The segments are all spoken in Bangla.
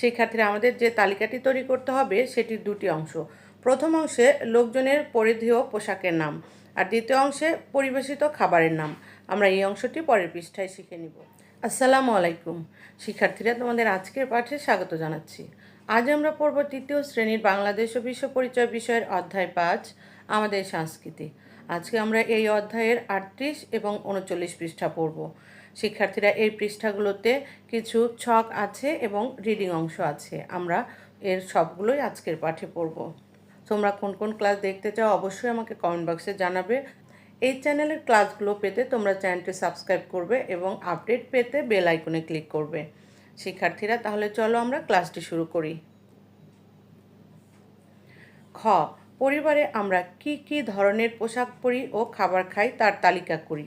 শিক্ষার্থীরা আমাদের যে তালিকাটি তৈরি করতে হবে, সেটির দুটি অংশ। প্রথম অংশে লোকজনের পরিধেয় পোশাকের নাম আর দ্বিতীয় অংশে পরিবেশিত খাবারের নাম। আমরা এই অংশটি পরের পৃষ্ঠায় শিখে নিব। আসসালামু আলাইকুম। শিক্ষার্থীরা, তোমাদের আজকের পাঠে স্বাগত জানাচ্ছি। আজ আমরা পড়ব তৃতীয় শ্রেণির বাংলাদেশ ও বিশ্ব পরিচয় বিষয়ের অধ্যায় পাঁচ, আমাদের সংস্কৃতি। আজকে আমরা এই অধ্যায়ের আটত্রিশ এবং উনচল্লিশ পৃষ্ঠা পড়ব। শিক্ষার্থীরা এই পৃষ্ঠাগুলোতে কিছু ছক আছে এবং রিডিং অংশ আছে। আমরা এর সবগুলোই আজকের পাঠে পড়ব। তোমরা কোন কোন ক্লাস দেখতে চাও অবশ্যই আমাকে কমেন্ট বক্সে জানাবে। এই চ্যানেলের ক্লাসগুলো পেতে তোমরা চ্যানেলটি সাবস্ক্রাইব করবে এবং আপডেট পেতে বেল আইকনে ক্লিক করবে। শিক্ষার্থীরা, তাহলে চলো আমরা ক্লাসটি শুরু করি। খ, পরিবারে আমরা কি কি ধরনের পোশাক পরি ও খাবার খাই তার তালিকা করি।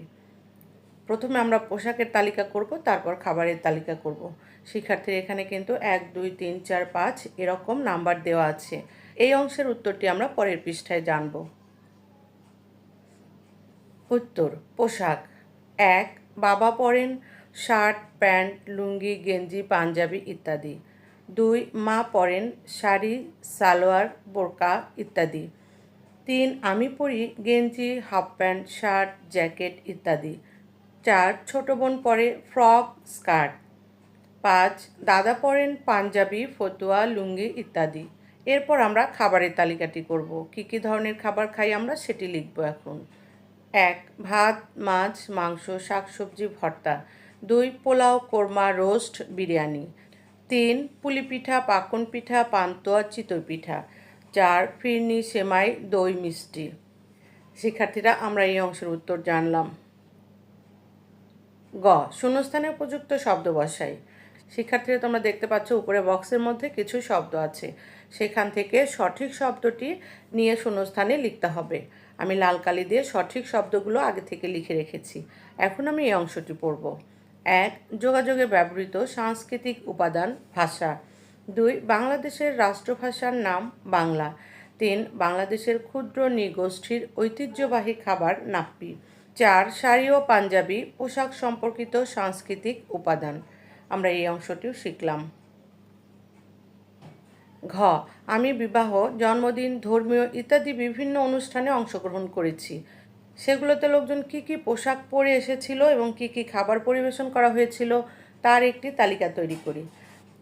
প্রথমে আমরা পোশাকের তালিকা করব, তারপর খাবারের তালিকা করব। শিক্ষার্থীর এখানে কিন্তু এক, দুই, তিন, চার, পাঁচ এরকম নাম্বার দেওয়া আছে। এই অংশের উত্তরটি আমরা পরের পৃষ্ঠায় জানব। উত্তর, পোশাক। এক, বাবা পরেন শার্ট, প্যান্ট, লুঙ্গি, গেঞ্জি, পাঞ্জাবি ইত্যাদি। দুই, মা পরেন শাড়ি, সালোয়ার, বোরকা ইত্যাদি। তিন, আমি পরি গেঞ্জি, হাফ প্যান্ট, শার্ট, জ্যাকেট ইত্যাদি। চার, ছোট বোন পরে ফ্রক, স্কার্ট। পাঁচ, দাদা পরেন পাঞ্জাবি, ফতুয়া, লুঙ্গি ইত্যাদি। এরপর আমরা খাবারের তালিকাটি করব। কি কি ধরনের খাবার খাই আমরা সেটি লিখব এখন। এক, ভাত, মাছ, মাংস, শাকসবজি, ভর্তা। দুই, পোলাও, কোরমা, রোস্ট, বিরিয়ানি। তিন, পুলি পিঠা, পাকন পিঠা, পান্তুয়া, চিতই পিঠা। চার, ফিরনি, সেমাই, দই মিষ্টি। শিক্ষার্থীরা, আমরা এই অংশের উত্তর জানলাম। গ, শূন্যস্থানে উপযুক্ত শব্দ বসাই। শিক্ষার্থীরা তোমরা দেখতে পাচ্ছ উপরে বক্সের মধ্যে কিছু শব্দ আছে। সেখান থেকে সঠিক শব্দটি নিয়ে শূন্যস্থানে লিখতে হবে। আমি লাল কালি দিয়ে সঠিক শব্দগুলো আগে থেকে লিখে রেখেছি। এখন আমি এই অংশটি পড়ব। এক, যোগাযোগে ব্যবহৃত সাংস্কৃতিক উপাদান, ভাষা। দুই, বাংলাদেশের রাষ্ট্রভাষার নাম, বাংলা। তিন, বাংলাদেশের ক্ষুদ্র নৃগোষ্ঠীর ঐতিহ্যবাহী খাবার, নাপ্পি। চার, শাড়ি ও পাঞ্জাবি, পোশাক সম্পর্কিত সাংস্কৃতিক উপাদান। আমরা এই অংশটিও শিখলাম। ঘ, আমি বিবাহ, জন্মদিন, ধর্মীয় ইত্যাদি বিভিন্ন অনুষ্ঠানে অংশগ্রহণ করেছি। সেগুলোতে লোকজন কি কি পোশাক পরে এসেছিল এবং কি কি খাবার পরিবেশন করা হয়েছিল তার একটি তালিকা তৈরি করি।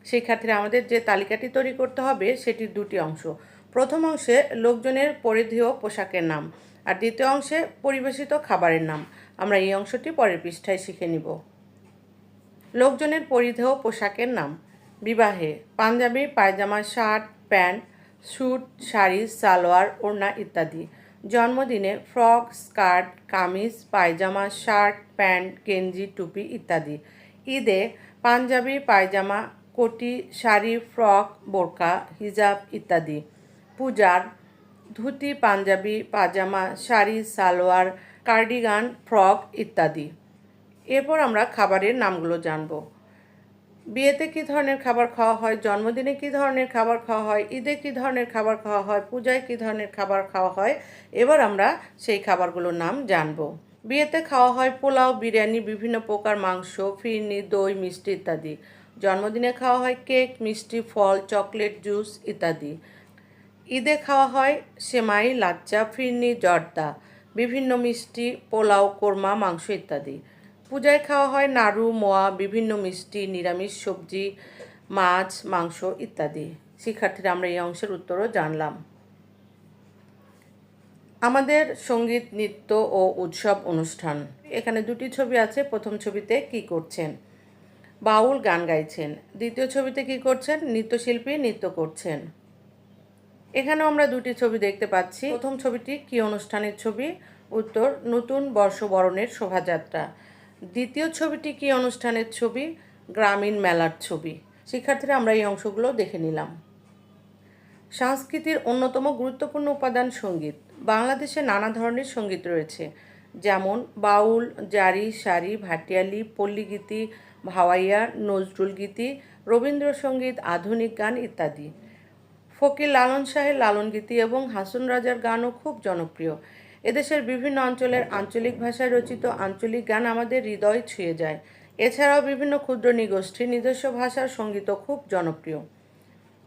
শিক্ষার্থীরা আমাদের যে তালিকাটি তৈরি করতে হবে সেটির দুটি অংশ। প্রথম অংশে লোকজনের পরিধেয় পোশাকের নাম। আর দ্বিতীয় অংশে পরিবেশিত খাবারের নাম। আমরা এই অংশটি পরের পৃষ্ঠায় শিখে নিব। লোকজনের পরিধেয় পোশাকের নাম। বিবাহে পাঞ্জাবি, পায়জামা, shirt, pant, suit, sari, salwar, ওড়না ইত্যাদি। জন্মদিনে ফ্রক, স্কার্ট, কামিজ, পায়জামা, শার্ট, প্যান্ট, গেঞ্জি, টুপি ইত্যাদি। ঈদে পাঞ্জাবি, পায়জামা, কোটি, শাড়ি, ফ্রক, বোরকা, হিজাব ইত্যাদি। পূজার ধুতি, পাঞ্জাবি, পাজামা, শাড়ি, সালোয়ার, কার্ডিগান, ফ্রক ইত্যাদি। এরপর আমরা খাবারের নামগুলো জানব। বিয়েতে কী ধরনের খাবার খাওয়া হয়? জন্মদিনে কী ধরনের খাবার খাওয়া হয়? ঈদে কী ধরনের খাবার খাওয়া হয়? পূজায় কী ধরনের খাবার খাওয়া হয়? এবার আমরা সেই খাবারগুলোর নাম জানব। বিয়েতে খাওয়া হয় পোলাও, বিরিয়ানি, বিভিন্ন প্রকার মাংস, ফিরনি, দই, মিষ্টি ইত্যাদি। জন্মদিনে খাওয়া হয় কেক, মিষ্টি, ফল, চকলেট, জুস ইত্যাদি। ঈদে খাওয়া হয় সেমাই, লাচ্চা, ফিরনি, জর্দা, বিভিন্ন মিষ্টি, পোলাও, কোরমা, মাংস ইত্যাদি। পূজায় খাওয়া হয় নাড়ু, মোয়া, বিভিন্ন মিষ্টি, নিরামিষ সবজি, মাছ, মাংস ইত্যাদি। শিক্ষার্থীরা, আমরা এই অংশের উত্তরও জানলাম। আমাদের সংগীত, নৃত্য ও উৎসব অনুষ্ঠান। এখানে দুটি ছবি আছে। প্রথম ছবিতে কি করছেন? বাউল গান গাইছেন। দ্বিতীয় ছবিতে কি করছেন? নৃত্যশিল্পী নৃত্য করছেন। এখানেও আমরা দুটি ছবি দেখতে পাচ্ছি। প্রথম ছবিটি কি অনুষ্ঠানের ছবি? উত্তর, নতুন বর্ষবরণের শোভাযাত্রা। দ্বিতীয় ছবিটি কি অনুষ্ঠানের ছবি? গ্রামীণ মেলার ছবি। শিক্ষার্থীরা, আমরা এই অংশগুলো দেখে নিলাম। সংস্কৃতির অন্যতম গুরুত্বপূর্ণ উপাদান সংগীত। বাংলাদেশে নানা ধরনের সংগীত রয়েছে। যেমন বাউল, জারি, সারি, ভাটিয়ালি, পল্লীগীতি, ভাওয়াইয়া নজরুল গীতি রবীন্দ্রসঙ্গীত, আধুনিক গান ইত্যাদি। ফকির লালন শাহের লালন গীতি এবং হাসন রাজার গানও খুব জনপ্রিয়। এদেশের বিভিন্ন অঞ্চলের আঞ্চলিক ভাষায় রচিত আঞ্চলিক গান আমাদের হৃদয় ছুঁয়ে যায়। এছাড়াও বিভিন্ন ক্ষুদ্র নৃগোষ্ঠীর নিজস্ব ভাষার সঙ্গীতও খুব জনপ্রিয়।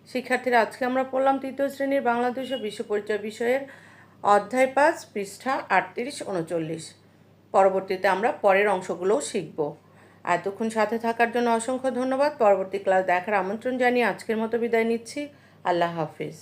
শিক্ষার্থীরা, আজকে আমরা পড়লাম তৃতীয় শ্রেণির বাংলাদেশ ও বিশ্ব পরিচয় বিষয়ের অধ্যায় পাঁচ, পৃষ্ঠা আটত্রিশ, উনচল্লিশ। পরবর্তীতে আমরা পরের অংশগুলোও শিখব। এতক্ষণ সাথে থাকার জন্য অসংখ্য ধন্যবাদ। পরবর্তী ক্লাস দেখার আমন্ত্রণ জানিয়ে আজকের মতো বিদায় নিচ্ছি। আল্লাহ হাফিজ